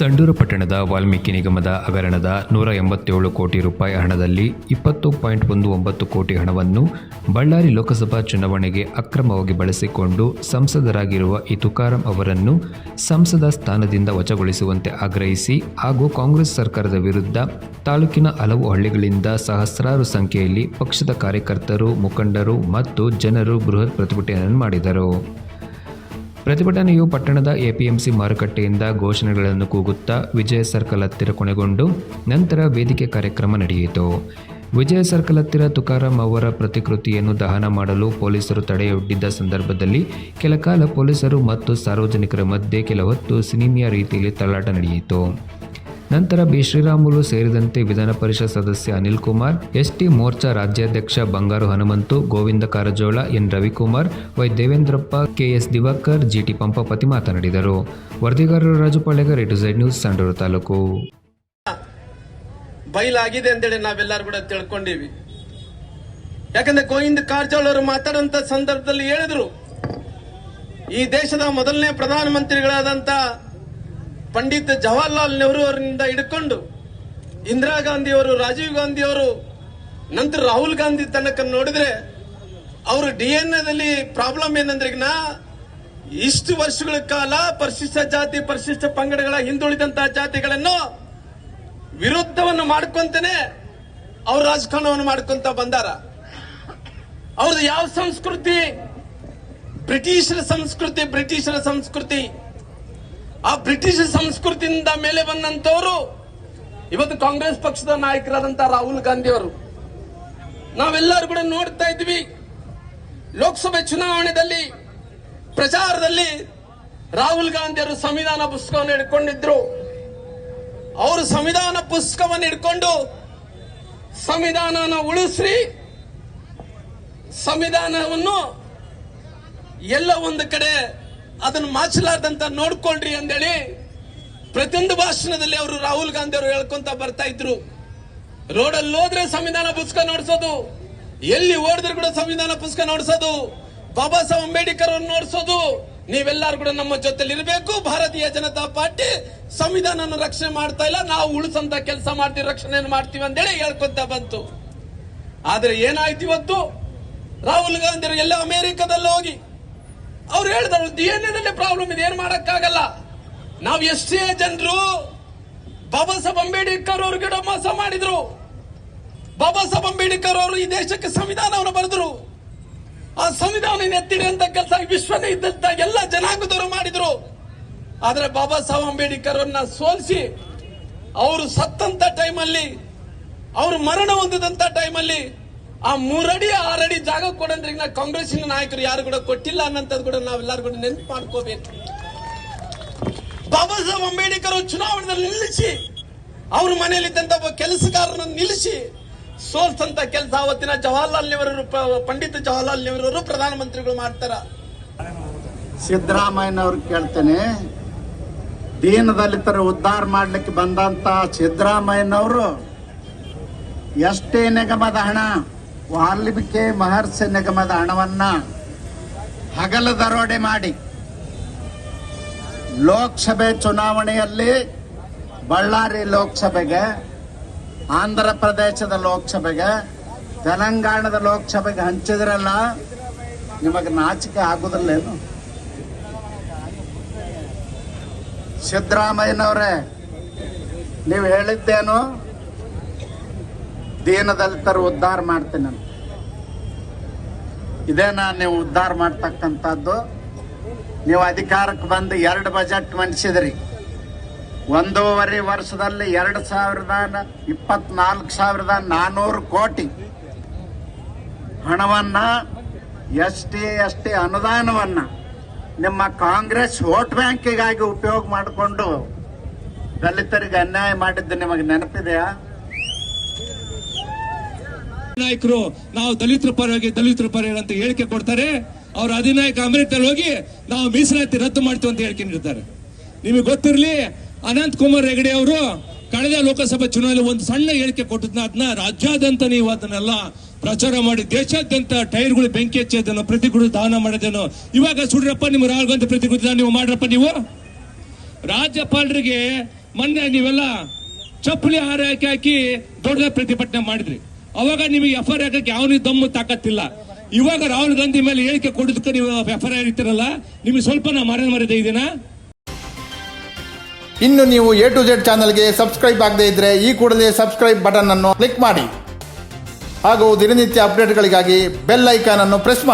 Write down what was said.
ಸಂಡೂರು ಪಟ್ಟಣದ ವಾಲ್ಮೀಕಿ ನಿಗಮದ ಹಗರಣದ ನೂರ ಎಂಬತ್ತೇಳು ಕೋಟಿ ರೂಪಾಯಿ ಹಣದಲ್ಲಿ ಇಪ್ಪತ್ತು ಪಾಯಿಂಟ್ ಒಂದು ಒಂಬತ್ತು ಕೋಟಿ ಹಣವನ್ನು ಬಳ್ಳಾರಿ ಲೋಕಸಭಾ ಚುನಾವಣೆಗೆ ಅಕ್ರಮವಾಗಿ ಬಳಸಿಕೊಂಡು ಸಂಸದರಾಗಿರುವ ಈ ತುಕಾರಾಂ ಅವರನ್ನು ಸಂಸದ ಸ್ಥಾನದಿಂದ ವಜಾಗೊಳಿಸುವಂತೆ ಆಗ್ರಹಿಸಿ ಹಾಗೂ ಕಾಂಗ್ರೆಸ್ ಸರ್ಕಾರದ ವಿರುದ್ಧ ತಾಲೂಕಿನ ಹಲವು ಹಳ್ಳಿಗಳಿಂದ ಸಹಸ್ರಾರು ಸಂಖ್ಯೆಯಲ್ಲಿ ಪಕ್ಷದ ಕಾರ್ಯಕರ್ತರು ಮುಖಂಡರು ಮತ್ತು ಜನರು ಬೃಹತ್ ಪ್ರತಿಭಟನೆಯನ್ನು ಮಾಡಿದರು. ಪ್ರತಿಭಟನೆಯು ಪಟ್ಟಣದ ಎಪಿಎಂಸಿ ಮಾರುಕಟ್ಟೆಯಿಂದ ಘೋಷಣೆಗಳನ್ನು ಕೂಗುತ್ತಾ ವಿಜಯ ಸರ್ಕಲ್ ಹತ್ತಿರ ಕೊನೆಗೊಂಡು ನಂತರ ವೇದಿಕೆ ಕಾರ್ಯಕ್ರಮ ನಡೆಯಿತು. ವಿಜಯ ಸರ್ಕಲ್ ಹತ್ತಿರ ತುಕಾರಾಂ ಅವರ ಪ್ರತಿಕೃತಿಯನ್ನು ದಹನ ಮಾಡಲು ಪೊಲೀಸರು ತಡೆಯೊಡ್ಡಿದ್ದ ಸಂದರ್ಭದಲ್ಲಿ ಕೆಲಕಾಲ ಪೊಲೀಸರು ಮತ್ತು ಸಾರ್ವಜನಿಕರ ಮಧ್ಯೆ ಕೆಲ ಹೊತ್ತು ಸಿನಿಮಿಯ ರೀತಿಯಲ್ಲಿ ತಳ್ಳಾಟ ನಡೆಯಿತು. ನಂತರ ಬಿ. ಶ್ರೀರಾಮುಲು ಸೇರಿದಂತೆ ವಿಧಾನ ಪರಿಷತ್ ಸದಸ್ಯ ಅನಿಲ್ ಕುಮಾರ್, ಎಸ್ಟಿ ಮೋರ್ಚಾ ರಾಜ್ಯಾಧ್ಯಕ್ಷ Bangaru Hanumanthu, Govinda Karajol, N. Ravikumar, Y. Devendrappa, K S Diwakar, G T Pampapathi ಮಾತನಾಡಿದರು. ವರದಿಗಾರರು Raju Palegar to Z news, Sandur taluk. ಬಯಲಾಗಿದೆ ಅಂತೇಳಿ ನಾವೆಲ್ಲರೂ ಕೂಡ ತಿಳ್ಕೊಂಡಿವಿ. ಯಾಕಂದ್ರೆ ಗೋವಿಂದ ಕಾರಜೋಳ ಅವರು ಮಾತಾಡಂತ ಸಂದರ್ಭದಲ್ಲಿ ಹೇಳಿದ್ರು, ಈ ದೇಶದ ಮೊದಲನೇ ಪ್ರಧಾನಮಂತ್ರಿಗಳಾದಂತ ಪಂಡಿತ್ ಜವಾಹರ್ಲಾಲ್ ನೆಹರು ಅವರಿಂದ ಹಿಡ್ಕೊಂಡು ಇಂದಿರಾ ಗಾಂಧಿ ಅವರು, ರಾಜೀವ್ ಗಾಂಧಿ ಅವರು, ನಂತರ ರಾಹುಲ್ ಗಾಂಧಿ ತನಕ ನೋಡಿದ್ರೆ ಅವರು ಡಿ ಎನ್ ಎದಲ್ಲಿ ಪ್ರಾಬ್ಲಮ್ ಏನಂದ್ರೆ ಇಷ್ಟು ವರ್ಷಗಳ ಕಾಲ ಪರಿಶಿಷ್ಟ ಜಾತಿ, ಪರಿಶಿಷ್ಟ ಪಂಗಡಗಳ ಹಿಂದುಳಿದಂತಹ ಜಾತಿಗಳನ್ನು ವಿರುದ್ಧವನ್ನು ಮಾಡ್ಕೊಂತಾನೆ ಅವ್ರ ರಾಜಕಾರಣವನ್ನು ಮಾಡ್ಕೊಂತ ಬಂದಾರ. ಅವ್ರದ್ದು ಯಾವ ಸಂಸ್ಕೃತಿ? ಬ್ರಿಟಿಷರ ಸಂಸ್ಕೃತಿ ಬ್ರಿಟಿಷರ ಸಂಸ್ಕೃತಿ. ಆ ಬ್ರಿಟಿಷ್ ಸಂಸ್ಕೃತಿಯಿಂದ ಮೇಲೆ ಬಂದಂತವರು ಇವತ್ತು ಕಾಂಗ್ರೆಸ್ ಪಕ್ಷದ ನಾಯಕರಾದಂತ ರಾಹುಲ್ ಗಾಂಧಿ ಅವರು ನಾವೆಲ್ಲರೂ ಕೂಡ ನೋಡ್ತಾ ಇದ್ವಿ. ಲೋಕಸಭೆ ಚುನಾವಣೆಯಲ್ಲಿ ಪ್ರಚಾರದಲ್ಲಿ ರಾಹುಲ್ ಗಾಂಧಿ ಅವರು ಸಂವಿಧಾನ ಪುಸ್ತಕವನ್ನು ಹಿಡ್ಕೊಂಡಿದ್ರು. ಅವರು ಸಂವಿಧಾನ ಪುಸ್ತಕವನ್ನು ಹಿಡ್ಕೊಂಡು ಸಂವಿಧಾನನ ಉಳಿಸ್ರಿ, ಸಂವಿಧಾನವನ್ನು ಎಲ್ಲ ಒಂದು ಕಡೆ ಅದನ್ನು ಮಾಚಲಾರ್ದಂತ ನೋಡ್ಕೊಳ್ರಿ ಅಂದೇಳಿ ಪ್ರತಿಯೊಂದು ಭಾಷಣದಲ್ಲಿ ಅವರು ರಾಹುಲ್ ಗಾಂಧಿ ಅವರು ಹೇಳ್ಕೊಂತ ಬರ್ತಾ ಇದ್ರು. ರೋಡಲ್ಲಿ ಹೋದ್ರೆ ಸಂವಿಧಾನ ಪುಸ್ತಕ ನೋಡ್ಸೋದು, ಎಲ್ಲಿ ಓಡಿದ್ರು ಕೂಡ ಸಂವಿಧಾನ ಪುಸ್ತಕ ನೋಡ್ಸೋದು, ಬಾಬಾ ಸಾಹೇಬ್ ಅಂಬೇಡ್ಕರ್ ಅವ್ರನ್ನ ನೋಡ್ಸೋದು, ನೀವೆಲ್ಲರೂ ಕೂಡ ನಮ್ಮ ಜೊತೆಲಿ ಇರಬೇಕು, ಭಾರತೀಯ ಜನತಾ ಪಾರ್ಟಿ ಸಂವಿಧಾನ ರಕ್ಷಣೆ ಮಾಡ್ತಾ ಇಲ್ಲ, ನಾವು ಉಳಿಸಂತ ಕೆಲಸ ಮಾಡ್ತೀವಿ ರಕ್ಷಣೆ ಮಾಡ್ತೀವಿ ಅಂತೇಳಿ ಹೇಳ್ಕೊಂತ ಬಂತು. ಆದ್ರೆ ಏನಾಯ್ತು ಇವತ್ತು? ರಾಹುಲ್ ಗಾಂಧಿ ಎಲ್ಲ ಅಮೆರಿಕದಲ್ಲಿ ಹೋಗಿ ಅವ್ರು ಹೇಳಿದ್ರು ಡಿಎನ್ಎದಲ್ಲಿ ಪ್ರಾಬ್ಲಮ್ ಇದೆ, ಏನ್ ಮಾಡಕ್ಕಾಗಲ್ಲ. ನಾವು ಎಷ್ಟೇ ಜನರು, ಬಾಬಾ ಸಾಹೇಬ್ ಅಂಬೇಡ್ಕರ್ ಅವ್ರಿಗೆ ಮೋಸ ಮಾಡಿದ್ರು. ಬಾಬಾ ಸಾಹೇಬ್ ಅಂಬೇಡ್ಕರ್ ಅವರು ಈ ದೇಶಕ್ಕೆ ಸಂವಿಧಾನವನ್ನು ಬರೆದ್ರು. ಆ ಸಂವಿಧಾನ ಎತ್ತಿಡಿ ಅಂತ ಕೆಲಸ ವಿಶ್ವನೇ ಇದ್ದಂತ ಎಲ್ಲ ಜನಾಂಗದವರು ಮಾಡಿದ್ರು. ಆದ್ರೆ ಬಾಬಾ ಸಾಹೇಬ್ ಅಂಬೇಡ್ಕರ್ ಅವ್ರನ್ನ ಸೋಲಿಸಿ, ಅವರು ಸತ್ತಂತ ಟೈಮಲ್ಲಿ ಅವರು ಮರಣ ಹೊಂದಿದಂತ ಟೈಮಲ್ಲಿ ಆ ಮೂರಡಿ, ಆರಡಿ ಜಾಗ ಕೊಡಂದ್ರೆ ಈಗ ಕಾಂಗ್ರೆಸ್ಸಿನ ನಾಯಕರು ಯಾರು ಕೂಡ ಕೊಟ್ಟಿಲ್ಲ ಅನ್ನಂಥದ್ದು ಕೂಡ ನಾವೆಲ್ಲರೂ ಕೂಡ ನೆನ್ಪು ಮಾಡ್ಕೋಬೇಕು ಬಾಬಾ ಸಾಹೇಬ್ ಅಂಬೇಡ್ಕರ್ ಚುನಾವಣೆಯಲ್ಲಿ ನಿಲ್ಲಿಸಿ, ಅವ್ರ ಮನೆಯಲ್ಲಿದ್ದಂತ ಒಬ್ಬ ಕೆಲಸಗಾರನ ನಿಲ್ಲಿಸಿ, ಸೋಲ್ಸಂತ ಕೆಲಸ ಅವತ್ತಿನ ಜವಾಹರ್ಲಾಲ್ ನೆಹರು ಪಂಡಿತ್ ಜವಾಹರ್ಲಾಲ್ ನೆಹರು ಪ್ರಧಾನಮಂತ್ರಿಗಳು ಮಾಡ್ತಾರ. ಸಿದ್ದರಾಮಯ್ಯನವ್ರು ಕೇಳ್ತೇನೆ, ದೀನದಲಿತರ ಉದ್ಧಾರ ಮಾಡ್ಲಿಕ್ಕೆ ಬಂದಂತ ಸಿದ್ದರಾಮಯ್ಯನವರು ಎಷ್ಟೇ ನಿಗಮದ ಹಣ ವಾಲ್ಮೀಕಿ ಮಹರ್ಷಿ ನಿಗಮದ ಹಣವನ್ನ ಹಗಲ ದರೋಡೆ ಮಾಡಿ ಲೋಕಸಭೆ ಚುನಾವಣೆಯಲ್ಲಿ ಬಳ್ಳಾರಿ ಲೋಕಸಭೆಗೆ, ಆಂಧ್ರ ಪ್ರದೇಶದ ಲೋಕಸಭೆಗೆ, ತೆಲಂಗಾಣದ ಲೋಕಸಭೆಗೆ ಹಂಚಿದ್ರಲ್ಲ, ನಿಮಗೆ ನಾಚಿಕೆ ಆಗುದಿಲ್ಲೇನು ಸಿದ್ದರಾಮಯ್ಯನವರೇ, ನೀವು ಹೇಳಿದ್ದೇನು? ದೀನದಲಿತರು ಉದ್ಧಾರ ಮಾಡ್ತೀನಿ ಅಂತ. ಇದೇನಾ ನೀವು ಉದ್ಧಾರ ಮಾಡ್ತಕ್ಕಂಥದ್ದು? ನೀವು ಅಧಿಕಾರಕ್ಕೆ ಬಂದು ಎರಡು ಬಜೆಟ್ ಮಂಡಿಸಿದ್ರಿ. ಒಂದೂವರೆ ವರ್ಷದಲ್ಲಿ ಎರಡು ಸಾವಿರದ ಇಪ್ಪತ್ನಾಲ್ಕು ಸಾವಿರದ ನಾನ್ನೂರು ಕೋಟಿ. ಹಣವನ್ನ ಎಸ್ ಟಿ ಎಸ್ ಟಿ ಅನುದಾನವನ್ನ ನಿಮ್ಮ ಕಾಂಗ್ರೆಸ್ ವೋಟ್ ಬ್ಯಾಂಕಿಗಾಗಿ ಉಪಯೋಗ ಮಾಡಿಕೊಂಡು ದಲಿತರಿಗೆ ಅನ್ಯಾಯ ಮಾಡಿದ್ದು ನಿಮಗೆ ನೆನಪಿದೆಯಾ? ನಾಯಕರು, ನಾವು ದಲಿತರ ಪರವಾಗಿ ದಲಿತರ ಪರ ಅಂತ ಹೇಳಿಕೆ ಕೊಡ್ತಾರೆ. ಅವ್ರ ಅಧಿನಾಯಕ ಅಮೃತಲ್ಲಿ ಹೋಗಿ ನಾವು ಮೀಸಲಾತಿ ರದ್ದು ಮಾಡ್ತೀವಿ ಅಂತ ಹೇಳಿಕೆ ನೀಡಿದ್ದಾರೆ. ನಿಮಗೆ ಗೊತ್ತಿರಲಿ, ಅನಂತ್ ಕುಮಾರ್ ಹೆಗಡೆ ಅವರು ಕಳೆದ ಲೋಕಸಭಾ ಚುನಾವಣೆ ಒಂದು ಸಣ್ಣ ಹೇಳಿಕೆ ಕೊಟ್ಟಿದ್ನ ಅದನ್ನ ರಾಜ್ಯಾದ್ಯಂತ ನೀವು ಅದನ್ನೆಲ್ಲ ಪ್ರಚಾರ ಮಾಡಿ, ದೇಶಾದ್ಯಂತ ಟೈರ್ಗಳು ಬೆಂಕಿ ಹಚ್ಚೋದನ್ನು ಪ್ರತಿಗಳು ದಾನ ಮಾಡಿದನು ಇವಾಗ ಸುಡ್ರಪ್ಪ ನಿಮ್ಮ ರಾಹುಲ್ ಗಾಂಧಿ ಪ್ರತಿಕೃತಿ ದಾನ ನೀವು ಮಾಡ್ರಪ್ಪ ನೀವು? ರಾಜ್ಯಪಾಲರಿಗೆ ಮೊನ್ನೆ ನೀವೆಲ್ಲ ಚಪ್ಪಲಿ ಹಾರ ಹಾಕಿ ಹಾಕಿ ದೊಡ್ಡ ಪ್ರತಿಭಟನೆ ಮಾಡಿದ್ರಿ. ಅವಾಗ ನಿಮಗೆ ಎಫ್ ಐ ಹಾಕಕ್ಕೆ ಯಾವ ದಮ್ಮು ತಾಕತ್ತಿಲ್ಲ. ಇವಾಗ ರಾಹುಲ್ ಗಾಂಧಿ ಮೇಲೆ ಹೇಳಿಕೆ ಕೊಡೋದಕ್ಕೆ ನೀವು ಎಫ್ ಐ ಇರ್ತೀರಲ್ಲ, ನಿಮಗೆ ಸ್ವಲ್ಪ ನಾ ಮರೆ ಮರದ ಇದೀನಾ? ಇನ್ನು ನೀವು ಎ ಟು ಜೆಡ್ ಚಾನಲ್ಗೆ ಸಬ್ಸ್ಕ್ರೈಬ್ ಆಗದೇ ಇದ್ರೆ ಈ ಕೂಡಲೇ ಸಬ್ಸ್ಕ್ರೈಬ್ ಬಟನ್ ಅನ್ನು ಕ್ಲಿಕ್ ಮಾಡಿ. ಹಾಗೂ ದಿನನಿತ್ಯ ಅಪ್ಡೇಟ್ಗಳಿಗಾಗಿ ಬೆಲ್ ಐಕಾನ್ ಅನ್ನು ಪ್ರೆಸ್ ಮಾಡಿ.